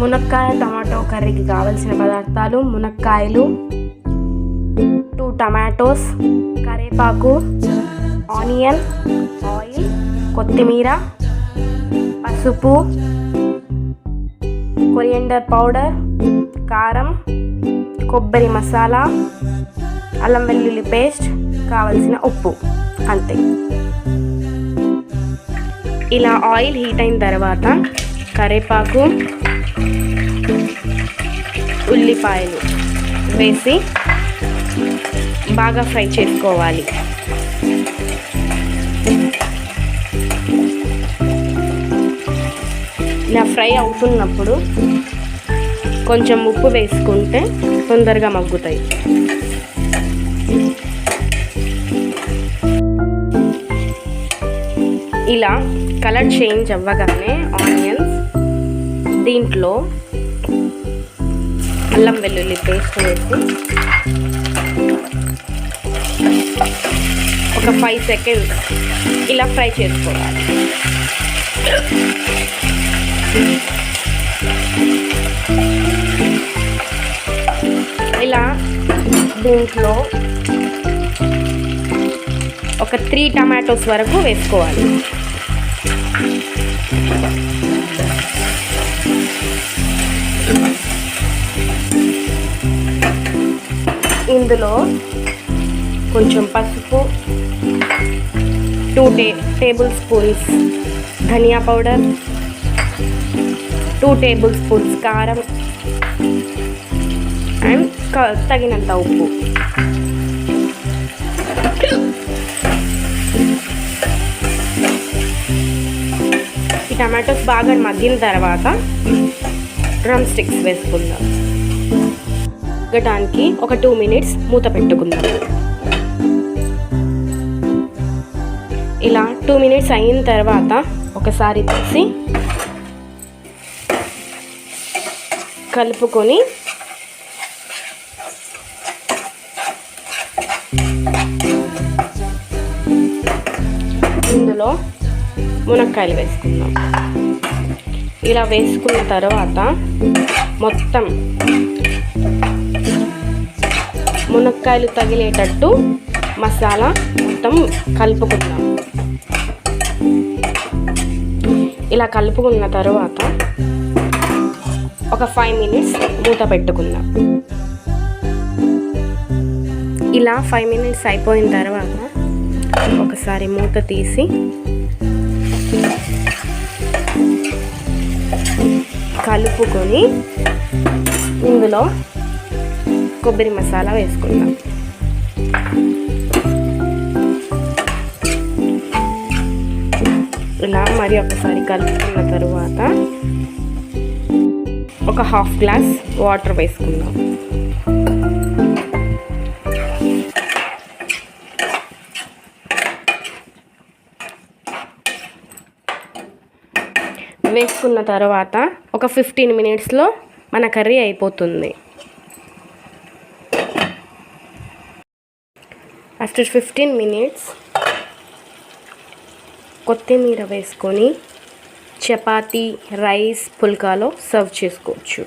మునక్కాయ టమాటో కర్రీకి కావలసిన పదార్థాలు మునక్కాయలు టూ టమాటోస్ కరేపాకు ఆనియన్ ఆయిల్ కొత్తిమీర పసుపు కొరియండర్ పౌడర్ కారం కొబ్బరి మసాలా అల్లం వెల్లుల్లి పేస్ట్ కావలసిన ఉప్పు అంతే. ఇలా ఆయిల్ హీట్ అయిన తర్వాత కరివేపాకు ఉల్లిపాయలు వేసి బాగా ఫ్రై చేసుకోవాలి. ఇలా ఫ్రై అవుతున్నప్పుడు కొంచెం ఉప్పు వేసుకుంటే తొందరగా మగ్గుతాయి. ఇలా కలర్ చేంజ్ అవ్వగానే ఆనియన్స్ దీంట్లో అల్లం వెల్లుల్లి పేస్ట్ వేసి ఒక ఫైవ్ సెకండ్స్ ఇలా ఫ్రై చేసుకోవాలి. ఇలా దీంట్లో ఒక త్రీ టమాటోస్ వరకు వేసుకోవాలి. ఇందులో కొంచెం పసుపు టూ టే టేబుల్ స్పూన్స్ ధనియా పౌడర్ టూ టేబుల్ స్పూన్స్ కారం అండ్ తగినంత ఉప్పు. ఈ టమాటోస్ బాగా మగ్గిన తర్వాత డ్రమ్ స్టిక్స్ వేసుకుందాం. మగ్గటానికి ఒక టూ మినిట్స్ మూత పెట్టుకుందాం. ఇలా టూ మినిట్స్ అయిన తర్వాత ఒకసారి తీసి కలుపుకొని ఇందులో మునక్కాయలు వేసుకుందాం. ఇలా వేసుకున్న తర్వాత మొత్తం మునక్కాయలు తగిలేటట్టు మసాలా మొత్తం కలుపుకుందాం. ఇలా కలుపుకున్న తర్వాత ఒక ఫైవ్ మినిట్స్ మూత పెట్టుకుందాం. ఇలా ఫైవ్ మినిట్స్ అయిపోయిన తర్వాత ఒకసారి మూత తీసి కలుపుకొని ఇందులో కొబ్బరి మసాలా వేసుకుందాం. ఇలా మరి ఒకసారి కలుపుకున్న తరువాత ఒక హాఫ్ గ్లాస్ వాటర్ వేసుకుందాం. వేసుకున్న తర్వాత ఒక ఫిఫ్టీన్ మినిట్స్లో మన కర్రీ అయిపోతుంది. ఆఫ్టర్ ఫిఫ్టీన్ మినిట్స్ కొత్తిమీర వేసుకొని చపాతీ రైస్ పుల్కాలో సర్వ్ చేసుకోవచ్చు.